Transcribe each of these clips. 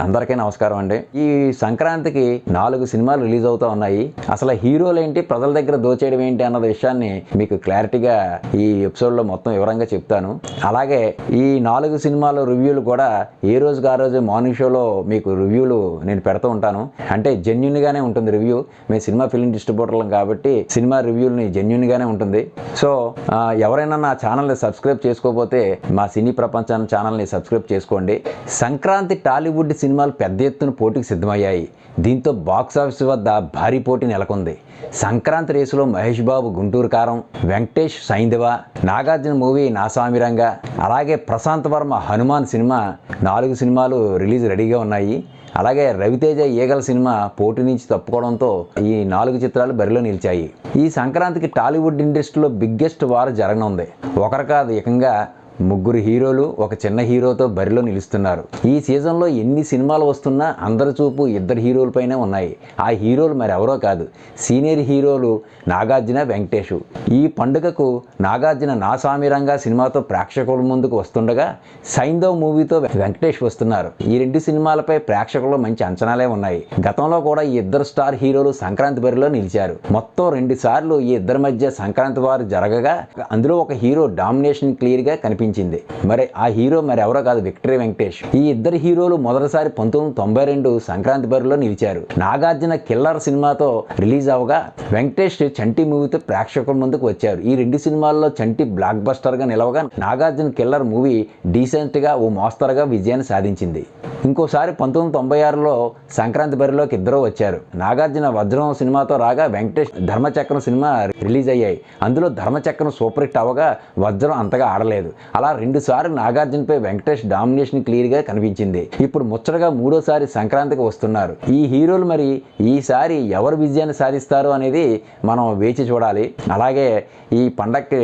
అందరికీ నమస్కారం అండి. ఈ సంక్రాంతికి నాలుగు సినిమాలు రిలీజ్ అవుతా ఉన్నాయి. అసలు హీరోలు ఏంటి ప్రజల దగ్గర దోచేయడం ఏంటి అన్న విషయాన్ని మీకు క్లారిటీగా ఈ ఎపిసోడ్లో మొత్తం వివరంగా చెప్తాను. అలాగే ఈ నాలుగు సినిమాల రివ్యూలు కూడా ఏ రోజుకి ఆ రోజు మార్నింగ్ షోలో మీకు రివ్యూలు నేను పెడుతూ ఉంటాను. అంటే జెన్యున్ గానే ఉంటుంది రివ్యూ. మేము సినిమా ఫిల్మ్ డిస్ట్రిబ్యూటర్లం కాబట్టి సినిమా రివ్యూలని జెన్యున్ గానే ఉంటుంది. సో ఎవరైనా నా ఛానల్ని సబ్స్క్రైబ్ చేసుకోకపోతే మా సినీ ప్రపంచాన్ని ఛానల్ని సబ్స్క్రైబ్ చేసుకోండి. సంక్రాంతి టాలీవుడ్ సినిమాలు పెద్ద ఎత్తున పోటీకి సిద్ధమయ్యాయి. దీంతో బాక్స్ ఆఫీస్ వద్ద భారీ పోటీ నెలకొంది. సంక్రాంతి రేసులో మహేష్ బాబు గుంటూరు కారం వెంకటేష్ సైంధవ నాగార్జున మూవీ నాసామిరంగా అలాగే ప్రశాంత్ వర్మ హనుమాన్ సినిమా నాలుగు సినిమాలు రిలీజ్ రెడీగా ఉన్నాయి. అలాగే రవితేజ ఈగల సినిమా పోటీ నుంచి తప్పుకోవడంతో ఈ నాలుగు చిత్రాలు బరిలో నిలిచాయి. ఈ సంక్రాంతికి టాలీవుడ్ ఇండస్ట్రీలో బిగ్గెస్ట్ వార్ జరగనుంది. ఒకరు కాదు ఏకంగా ముగ్గురు హీరోలు ఒక చిన్న హీరోతో బరిలో నిలుస్తున్నారు. ఈ సీజన్లో ఎన్ని సినిమాలు వస్తున్నా అందరి చూపు ఇద్దరు హీరోలపైనే ఉన్నాయి. ఆ హీరోలు మరి ఎవరో కాదు. సీనియర్ హీరోలు నాగార్జున వెంకటేష్. ఈ పండుగకు నాగార్జున నా సామిరంగా సినిమాతో ప్రేక్షకుల ముందుకు వస్తుండగా సైందవ్ మూవీతో వెంకటేష్ వస్తున్నారు. ఈ రెండు సినిమాలపై ప్రేక్షకుల్లో మంచి అంచనాలే ఉన్నాయి. గతంలో కూడా ఈ ఇద్దరు స్టార్ హీరోలు సంక్రాంతి బరిలో నిలిచారు. మొత్తం రెండు సార్లు ఈ ఇద్దరి మధ్య సంక్రాంతి వారు జరగగా అందులో ఒక హీరో డామినేషన్ క్లియర్గా కనిపించారు కనిపించింది మరి ఆ హీరో మరి ఎవరో కాదు విక్టరీ వెంకటేష్. ఈ ఇద్దరు హీరోలు మొదటిసారి పంతొమ్మిది తొంభై రెండు సంక్రాంతి బరిలో నిలిచారు. నాగార్జున కిల్లర్ సినిమాతో రిలీజ్ అవగా వెంకటేష్ చంటి మూవీతో ప్రేక్షకుల ముందుకు వచ్చారు. ఈ రెండు సినిమాల్లో చంటి బ్లాక్ బస్టర్గా నిలవగా నాగార్జున కిల్లర్ మూవీ డీసెంట్గా ఓ మోస్తరుగా విజయాన్ని సాధించింది. ఇంకోసారి పంతొమ్మిది తొంభై ఆరులో సంక్రాంతి బరిలోకి ఇద్దరు వచ్చారు. నాగార్జున వజ్రం సినిమాతో రాగా వెంకటేష్ ధర్మచక్రం సినిమా రిలీజ్ అయ్యాయి. అందులో ధర్మచక్రం సూపర్ హిట్ అవ్వగా వజ్రం అంతగా ఆడలేదు. అలా రెండుసార్లు నాగార్జునపై వెంకటేష్ డామినేషన్ క్లియర్గా కనిపించింది. ఇప్పుడు ముచ్చటగా మూడోసారి సంక్రాంతికి వస్తున్నారు. ఈ హీరోలు మరి ఈసారి ఎవరు విజయాన్ని సాధిస్తారు అనేది మనం వేచి చూడాలి. అలాగే ఈ పండక్కి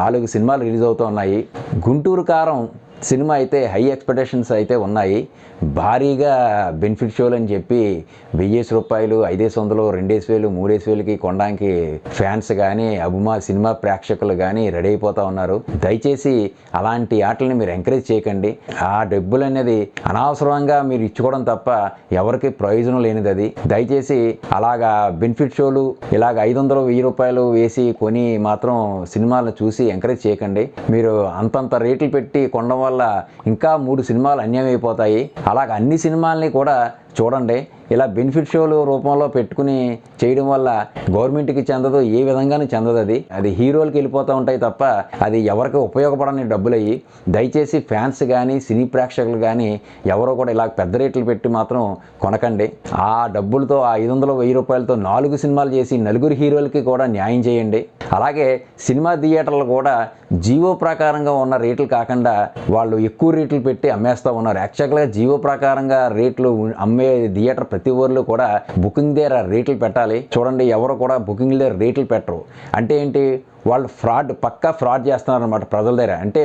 నాలుగు సినిమాలు రిలీజ్ అవుతున్నాయి గుంటూరు కారం సినిమా అయితే హై ఎక్స్పెక్టేషన్స్ అయితే ఉన్నాయి. భారీగా బెనిఫిట్ షోలు అని చెప్పి వెయ్యేసి రూపాయలు ఐదేసి వందలు రెండేసి వేలు మూడేసి వేలకి కొనడానికి ఫ్యాన్స్ కానీ అభిమా సినిమా ప్రేక్షకులు కానీ రెడీ అయిపోతూ ఉన్నారు. దయచేసి అలాంటి ఆటలని మీరు ఎంకరేజ్ చేయకండి. ఆ డబ్బులు అనేది అనవసరంగా మీరు ఇచ్చుకోవడం తప్ప ఎవరికి ప్రయోజనం లేనిది అది. దయచేసి అలాగా బెనిఫిట్ షోలు ఇలాగ ఐదు వందలు వెయ్యి రూపాయలు వేసి కొని మాత్రం సినిమాలను చూసి ఎంకరేజ్ చేయకండి. మీరు అంతంత రేట్లు పెట్టి కొనడం వల్ల ఇంకా మూడు సినిమాలు అన్యాయం అయిపోతాయి అలాగ అన్ని సినిమాల్ని కూడా చూడండి. ఇలా బెనిఫిట్ షోలు రూపంలో పెట్టుకుని చేయడం వల్ల గవర్నమెంట్కి చెందదు ఏ విధంగానూ చెందదు అది. అది హీరోలకి వెళ్ళిపోతూ ఉంటాయి తప్ప అది ఎవరికి ఉపయోగపడని డబ్బులు అయ్యి దయచేసి ఫ్యాన్స్ కానీ సినీ ప్రేక్షకులు కానీ ఎవరో కూడా ఇలా పెద్ద రేట్లు పెట్టి మాత్రం కొనకండి. ఆ డబ్బులతో ఆ ఐదు వందలు వెయ్యి రూపాయలతో నాలుగు సినిమాలు చేసి నలుగురు హీరోలకి కూడా న్యాయం చేయండి. అలాగే సినిమా థియేటర్లు కూడా జీవో ప్రకారంగా ఉన్న రేట్లు కాకుండా వాళ్ళు ఎక్కువ రేట్లు పెట్టి అమ్మేస్తూ ఉన్నారు. యాక్చువల్గా జీవో ప్రకారంగా రేట్లు అమ్మే థియేటర్ ప్రతి ఊర్లో కూడా బుకింగ్ దగ్గర రేట్లు పెట్టాలి. చూడండి ఎవరు కూడా బుకింగ్ దగ్గర రేట్లు పెట్టరు. అంటే ఏంటి? వాళ్ళు ఫ్రాడ్ పక్కా ఫ్రాడ్ చేస్తున్నారు అనమాట ప్రజల దగ్గర. అంటే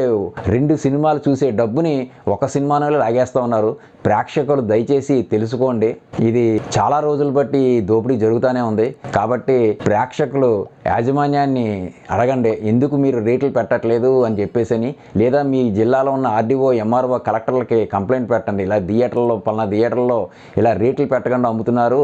రెండు సినిమాలు చూసే డబ్బుని ఒక సినిమాలో లాగేస్తూ ఉన్నారు. ప్రేక్షకులు దయచేసి తెలుసుకోండి. ఇది చాలా రోజులు బట్టి దోపిడీ జరుగుతూనే ఉంది. కాబట్టి ప్రేక్షకులు యాజమాన్యాన్ని అడగండి ఎందుకు మీరు రేట్లు పెట్టట్లేదు అని చెప్పేసి అని లేదా మీ జిల్లాలో ఉన్న ఆర్డీఓ ఎంఆర్ఓ కలెక్టర్లకి కంప్లైంట్ పెట్టండి ఇలా థియేటర్లో పలానా థియేటర్లో ఇలా రేట్లు పెట్టకుండా అమ్ముతున్నారు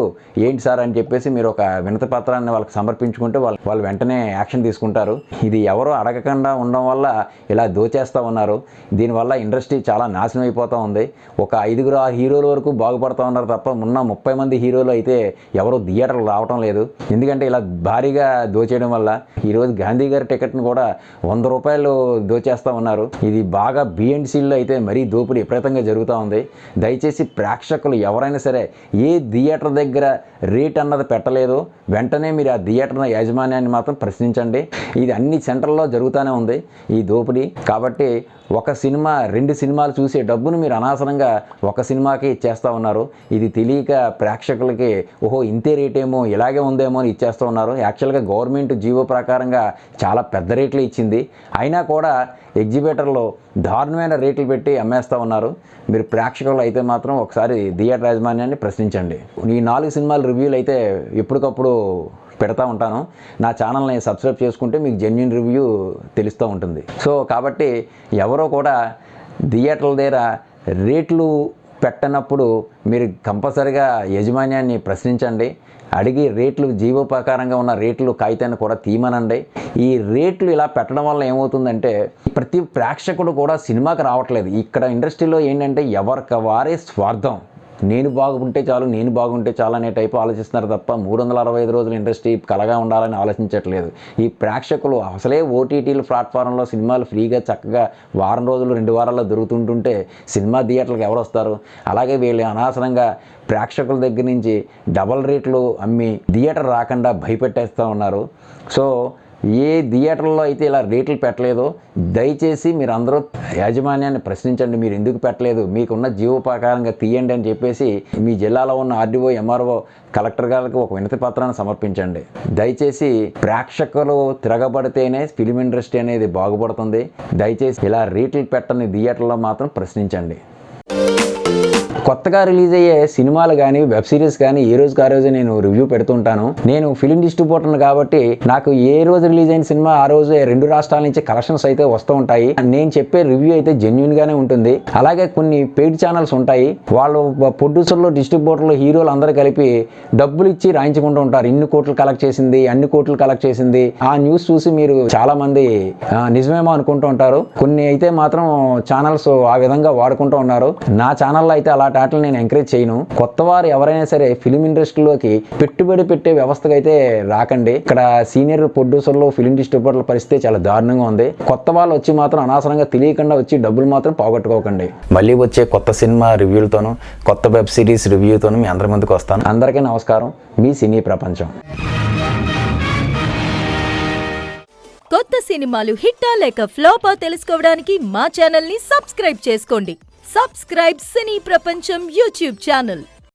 ఏంటి సార్ అని చెప్పేసి మీరు ఒక వినతి పత్రాన్ని వాళ్ళకి సమర్పించుకుంటే వాళ్ళు వాళ్ళు వెంటనే యాక్షన్ తీసుకుంటారు. ఇది ఎవరో అడగకుండా ఉండడం వల్ల ఇలా దోచేస్తూ ఉన్నారు. దీనివల్ల ఇండస్ట్రీ చాలా నాశనం అయిపోతూ ఉంది. ఒక ఐదుగురు ఆరు హీరోల వరకు బాగుపడుతూ ఉన్నారు తప్ప ఉన్న ముప్పై మంది హీరోలు అయితే ఎవరో థియేటర్లు రావటం లేదు. ఎందుకంటే ఇలా భారీగా దోచేయడం వల్ల ఈరోజు గాంధీ గారి టికెట్ను కూడా వంద రూపాయలు దోచేస్తూ ఉన్నారు. ఇది బాగా బిఎండ్సీల్లో అయితే మరీ దోపిడీ విపరీతంగా జరుగుతూ ఉంది. దయచేసి ప్రేక్షకులు ఎవరైనా సరే ఏ థియేటర్ దగ్గర రేట్ అన్నది పెట్టలేదు. వెంటనే మీరు ఆ థియేటర్ యాజమాన్యాన్ని మాత్రం ప్రశ్నించండి. ఇది అన్ని సెంటర్లో జరుగుతూనే ఉంది ఈ దోపిడీ. కాబట్టి ఒక సినిమా రెండు సినిమాలు చూసే డబ్బును మీరు అనవసరంగా ఒక సినిమాకి ఇచ్చేస్తూ ఉన్నారు. ఇది తెలియక ప్రేక్షకులకి ఓహో ఇంతే రేటేమో ఇలాగే ఉందేమో అని ఇచ్చేస్తూ ఉన్నారు. యాక్చువల్గా గవర్నమెంట్ జీవో ప్రకారంగా చాలా పెద్ద రేట్లు ఇచ్చింది. అయినా కూడా ఎగ్జిబిటర్లో దారుణమైన రేట్లు పెట్టి అమ్మేస్తూ ఉన్నారు. మీరు ప్రేక్షకులు అయితే మాత్రం ఒకసారి థియేటర్ యాజమాన్యాన్ని ప్రశ్నించండి. ఈ నాలుగు సినిమాల రివ్యూలు అయితే ఎప్పటికప్పుడు పెడతా ఉంటాను. నా ఛానల్ని సబ్స్క్రైబ్ చేసుకుంటే మీకు జెన్యున్ రివ్యూ తెలుస్తూ ఉంటుంది. సో కాబట్టి ఎవరో కూడా థియేటర్ల దగ్గర రేట్లు పెట్టనప్పుడు మీరు కంపల్సరిగా యజమాన్యాన్ని ప్రశ్నించండి. అడిగి రేట్లు జీవోపకారంగా ఉన్న రేట్లు కాగితాన్ని కూడా తీయమనండి. ఈ రేట్లు ఇలా పెట్టడం వల్ల ఏమవుతుందంటే ప్రతి ప్రేక్షకుడు కూడా సినిమాకి రావట్లేదు. ఇక్కడ ఇండస్ట్రీలో ఏంటంటే ఎవరికి వారే స్వార్థం. నేను బాగుంటే చాలు నేను బాగుంటే చాలు అనే టైపు ఆలోచిస్తున్నారు తప్ప మూడు వందల అరవై ఐదు రోజులు ఇండస్ట్రీ కలగా ఉండాలని ఆలోచించట్లేదు. ఈ ప్రేక్షకులు అసలే ఓటీటీల ప్లాట్ఫారంలో సినిమాలు ఫ్రీగా చక్కగా వారం రోజులు రెండు వారాల్లో దొరుకుతుంటుంటే సినిమా థియేటర్లకు ఎవరు వస్తారు? అలాగే వీళ్ళు అనవసరంగా ప్రేక్షకుల దగ్గర నుంచి డబల్ రేట్లు అమ్మి థియేటర్ రాకుండా భయపెట్టేస్తూ ఉన్నారు. సో ఏ థియేటర్లో అయితే ఇలా రేట్లు పెట్టలేదో దయచేసి మీరు అందరూ యాజమాన్యాన్ని ప్రశ్నించండి మీరు ఎందుకు పెట్టలేదు? మీకున్న జీవోపకారంగా తీయండి అని చెప్పేసి మీ జిల్లాలో ఉన్న ఆర్డీఓ ఎంఆర్ఓ కలెక్టర్ గారికి ఒక వినతి పత్రాన్ని సమర్పించండి. దయచేసి ప్రేక్షకులు తిరగబడితేనే ఫిలిం ఇండస్ట్రీ అనేది బాగుపడుతుంది. దయచేసి ఇలా రేట్లు పెట్టని థియేటర్లో మాత్రం ప్రశ్నించండి. కొత్తగా రిలీజ్ అయ్యే సినిమాలు కానీ వెబ్ సిరీస్ కానీ ఏ రోజుకి ఆ రోజు నేను రివ్యూ పెడుతుంటాను. నేను ఫిలిం డిస్ట్రిబ్యూటర్ కాబట్టి నాకు ఏ రోజు రిలీజ్ అయిన సినిమా ఆ రోజు రెండు రాష్ట్రాల నుంచి కలెక్షన్స్ అయితే వస్తూ ఉంటాయి. నేను చెప్పే రివ్యూ అయితే జెన్యున్ గానే ఉంటుంది. అలాగే కొన్ని పెయిడ్ ఛానల్స్ ఉంటాయి. వాళ్ళు ప్రొడ్యూసర్లు డిస్ట్రిబ్యూటర్లు హీరోలు అందరూ కలిపి డబ్బులు ఇచ్చి రాయించుకుంటూ ఉంటారు. ఇన్ని కోట్లు కలెక్ట్ చేసింది అన్ని కోట్లు కలెక్ట్ చేసింది. ఆ న్యూస్ చూసి మీరు చాలా మంది నిజమేమో అనుకుంటూ ఉంటారు. కొన్ని అయితే మాత్రం ఛానల్స్ ఆ విధంగా వాడుకుంటూ ఉన్నారు. నా ఛానల్లో అయితే అలా అలాంటి ఆటలు నేను ఎంకరేజ్ చేయను. కొత్త వారు ఎవరైనా సరే ఫిలిం ఇండస్ట్రీలోకి పెట్టుబడి పెట్టే వ్యవస్థకు అయితే రాకండి. ఇక్కడ సీనియర్ ప్రొడ్యూసర్లు ఫిలిం డిస్ట్రిబ్యూటర్ల పరిస్థితి చాలా దారుణంగా ఉంది. కొత్త వాళ్ళు వచ్చి మాత్రం అనవసరంగా తెలియకుండా వచ్చి డబ్బులు మాత్రం పోగొట్టుకోకండి. మళ్ళీ వచ్చే కొత్త సినిమా రివ్యూలతోనూ కొత్త వెబ్ సిరీస్ రివ్యూతోనూ మీ అందరి ముందుకు వస్తాను. అందరికీ నమస్కారం. మీ సినీ ప్రపంచం. కొత్త సినిమాలు హిట్టా లేక ఫ్లోపా తెలుసుకోవడానికి మా ఛానల్ని సబ్స్క్రైబ్ చేసుకోండి. సబ్స్క్రైబ్ సినీ ప్రపంచం యూట్యూబ్ ఛానల్